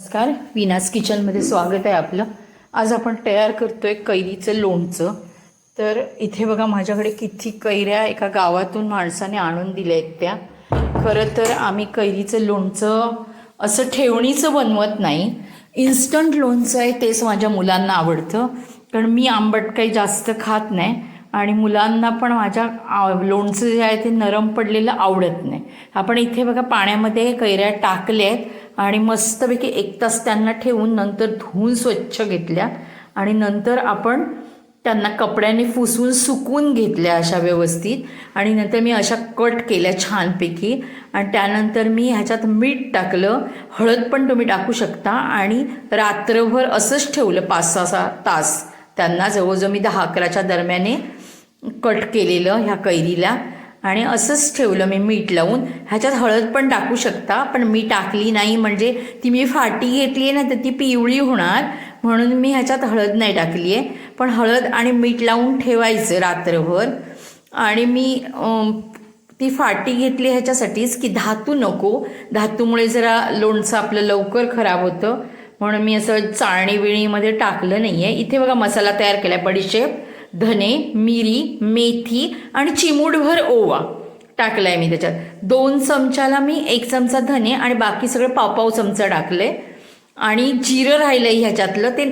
नमस्कार विनास किचनमध्ये स्वागत आहे आपलं. आज आपण तयार करतोय कैरीचं लोणचं. तर इथे बघा माझ्याकडे किती कैऱ्या एका गावातून माणसाने आणून दिल्या आहेत त्या. खरं तर आम्ही कैरीचं लोणचं असं ठेवणीचं बनवत नाही. इन्स्टंट लोणचं आहे तेच माझ्या मुलांना आवडतं. कारण मी आंबट काही जास्त खात नाही. आणि मुलांना पण माझ्या लोणचं जे आहे ते नरम पडलेलं आवडत नाही. आपण इथे बघा पाण्यामध्ये कैऱ्या टाकल्या आहेत आणि मस्तपैकी एक तास त्यांना ठेवून नंतर धुवून स्वच्छ घेतल्या. आणि नंतर आपण त्यांना कपड्याने फुसवून सुकवून घेतल्या अशा व्यवस्थित. आणि नंतर मी अशा कट केल्या छानपैकी. आणि त्यानंतर मी ह्याच्यात मीठ टाकलं. हळद पण तुम्ही टाकू शकता. आणि रात्रभर असंच ठेवलं पाच सहा सहा तास. त्यांना जवळजवळ मी दहा अकराच्या दरम्याने कट केलेलं ह्या कैरीला. आणि असंच ठेवलं मी मीठ लावून. ह्याच्यात हळद पण टाकू शकता पण मी टाकली नाही. म्हणजे ती मी फाटी घेतली आहे ना तर ती पिवळी होणार. म्हणून मी ह्याच्यात हळद नाही टाकली आहे. पण हळद आणि मीठ लावून ठेवायचं रात्रभर. आणि मी ती फाटी घेतली ह्याच्यासाठीच की धातू नको. धातूमुळे जरा लोणचं आपलं लवकर खराब होतं. म्हणून मी असं चाळणी विणीमध्ये टाकलं नाही आहे इथे बघा मसाला तयार केला आहे बडीशेप. धने मिरी मेथी आणि चिमूटभर ओवा टाकलाय आहे मी त्याच्यात. दोन चमच्याला मी एक चमचा धने आणि बाकी सगळं पावपाव चमचा टाकले. आणि जिरं राहिलं आहे ह्याच्यातलं ते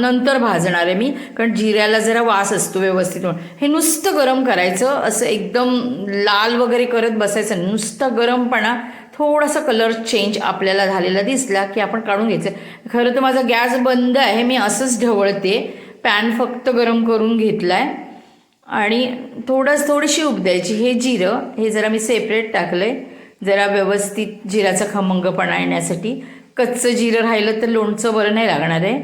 नंतर भाजणार आहे मी कारण जिऱ्याला जरा वास असतो व्यवस्थित म्हणून. हे नुसतं गरम करायचं असं एकदम लाल वगैरे करत बसायचं नुसतं गरमपणा थोडासा कलर चेंज आपल्याला झालेला दिसला की आपण काढून घ्यायचं. खरं तर माझा गॅस बंद आहे मी असंच ढवळते. पॅन फक्त गरम करून घेतला आहे आणि थोडंच थोडीशी उब द्यायची. हे जिरं हे जरा मी सेपरेट टाकलं आहे जरा व्यवस्थित जिराचा खमंगपणा येण्यासाठी. कच्चं जिरं राहिलं तर लोणचं बरं नाही लागणार आहे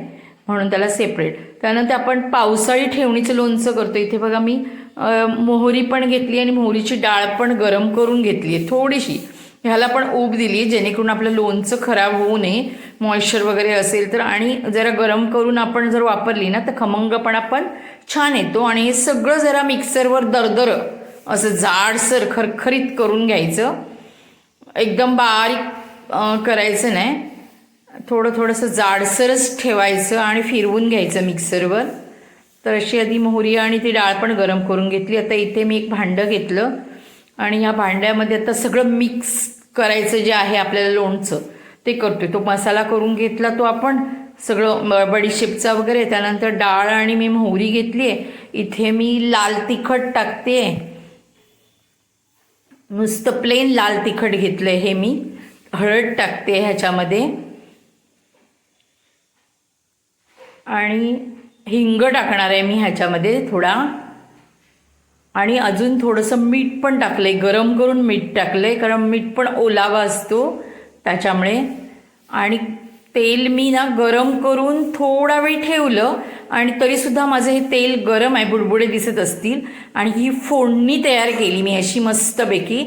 म्हणून त्याला सेपरेट त्यानंतर आपण पावसाळी ठेवणीचं लोणचं करतो. इथे बघा मी मोहरी पण घेतली आणि मोहरीची डाळ पण गरम करून घेतली आहे. थोडीशी. ह्याला पण ऊब दिली जेणेकरून आपलं लोणचं खराब होऊ नये. मॉइश्चर वगैरे असेल तर. आणि जरा गरम करून आपण जर वापरली ना तर खमंगपणा पण छान येतो. आणि हे सगळं जरा मिक्सरवर दरदर असं जाडसर खरखरीत करून घ्यायचं. एकदम बारीक करायचं नाही. थोडं थोडंसं जाडसरच ठेवायचं आणि फिरवून घ्यायचं मिक्सरवर. तर अशी आधी मोहरी आणि ती डाळ पण गरम करून घेतली. आता इथे मी एक भांडं घेतलं. आणि ह्या भांड्यामध्ये आता सगळं मिक्स करायचं जे आहे आपल्याला लोणचं ते करतोय. तो मसाला करून घेतला तो आपण सगळं बडीशेपचा वगैरे त्यानंतर डाळ आणि मी मोहरी घेतली आहे. इथे मी लाल तिखट टाकते. नुसतं प्लेन लाल तिखट घेतलं हे मी. हळद टाकते ह्याच्यामध्ये. आणि हिंग टाकणार आहे मी ह्याच्यामध्ये थोडा. आणि अजून थोडंसं मीठ पण टाकलं आहे गरम करून मीठ टाकलं आहे कारण मीठ पण ओलावा असतो त्याच्यामुळे. आणि तेल मी ना गरम करून थोडा वेळ ठेवलं आणि तरीसुद्धा माझं हे तेल गरम आहे बुडबुडे दिसत असतील. आणि ही फोडणी तयार केली मी अशी मस्तपैकी.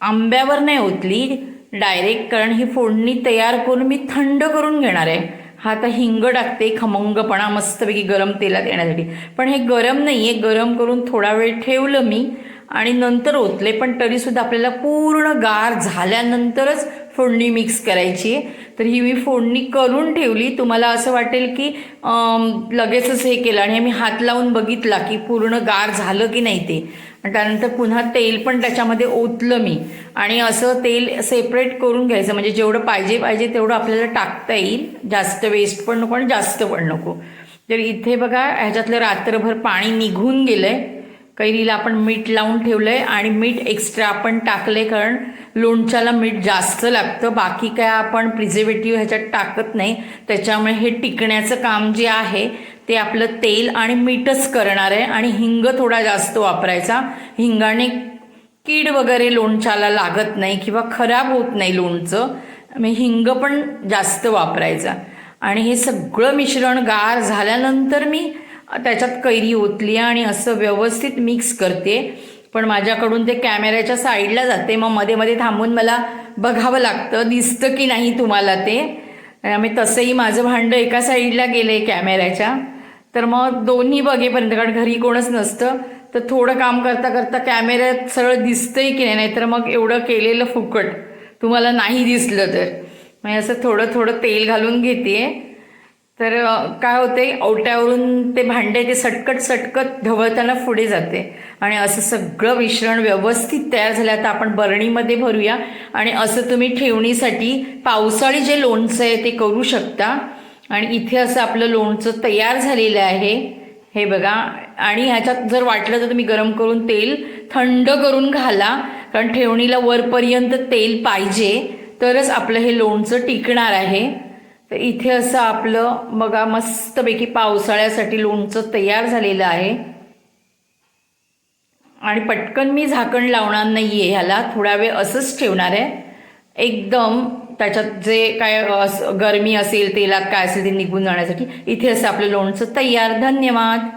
आंब्यावर नाही ओतली डायरेक्ट कारण ही फोडणी तयार करून मी थंड करून घेणार आहे. हा आता हिंग टाकते खमंगपणा मस्तपैकी गरम तेलात येण्यासाठी. पण हे गरम नाही आहे गरम करून थोडा वेळ ठेवलं मी आणि नंतर ओतले पण तरीसुद्धा आपल्याला पूर्ण गार झाल्यानंतरच फोडणी मिक्स करायची आहे. तर ही मी फोडणी करून ठेवली. तुम्हाला असं वाटेल की लगेचच हे केलं आणि मी हात लावून बघितला की पूर्ण गार झालं की नाही ते. आणि त्यानंतर पुन्हा तेल पण त्याच्यामध्ये ओतलं मी. आणि असं तेल सेपरेट करून घ्यायचं. म्हणजे जेवढं पाहिजे पाहिजे तेवढं आपल्याला टाकता येईल. जास्त वेस्ट पण नको आणि जास्त पण नको. तर इथे बघा ह्याच्यातलं रात्रभर पाणी निघून गेलं आहे कैरीला आपण मीठ लावून ठेवलंय आणि मीठ एक्स्ट्रा आपण टाकले कारण लोणच्याला मीठ जास्त लागतं. बाकी काय आपण प्रिझर्वेटिव्ह ह्याच्यात टाकत नाही. त्याच्यामुळे हे टिकण्याचं काम जे आहे ते आपलं तेल आणि मीठच करणार आहे आणि हिंग थोडा जास्त वापरायचा. हिंगाने कीड वगैरे लोणच्याला लागत नाही किंवा खराब होत नाही लोणचं. मी हिंग पण जास्त वापरायचा. आणि हे सगळं मिश्रण गार झाल्यानंतर मी त्याच्यात कैरी ओतली आणि असं व्यवस्थित मिक्स करते. पण माझ्याकडून ते कॅमेऱ्याच्या साईडला जाते. मग मध्ये मध्ये थांबून मला बघावं लागतं दिसतं की नाही तुम्हाला ते. त्यामुळे तसंही माझं भांडं एका साईडला गेलं आहे कॅमेऱ्याच्या. तर मग दोन्ही बघेपर्यंत कारण घरी कोणच नसतं तर थोडं काम करता करता कॅमेऱ्यात सरळ दिसतंय की नाही? नाहीतर मग एवढं केलेलं फुकट. तुम्हाला नाही दिसलं तर. म्हणजे असं थोडं थोडं तेल घालून घेते. तर काय होते ओट्यावरून ते भांडे ते सटकट सटकट ढवळताना पुढे जाते. आणि असं सगळं मिश्रण व्यवस्थित तयार झालं. आता आपण बरणीमध्ये भरूया. आणि असं तुम्ही ठेवणीसाठी पावसाळी जे लोणचं आहे ते करू शकता. आणि इथे असं आपलं लोणचं तयार झालेलं आहे. हे बघा. आणि ह्याच्यात जर वाटलं तर तुम्ही गरम करून तेल थंड करून घाला. कारण ठेवणीला वरपर्यंत तेल पाहिजे. तरच आपलं हे लोणचं टिकणार आहे. तर इथे असं आपलं बघा मस्तपैकी पावसाळ्यासाठी लोणचं तयार झालेलं आहे. आणि पटकन मी झाकण लावणार नाही आहे ह्याला थोडा वेळ असंच ठेवणार आहे. एकदम त्याच्यात जे काय गरमी असेल तेलात काय असेल ते निघून जाण्यासाठी इथे असं आपलं लोणचं तयार. धन्यवाद!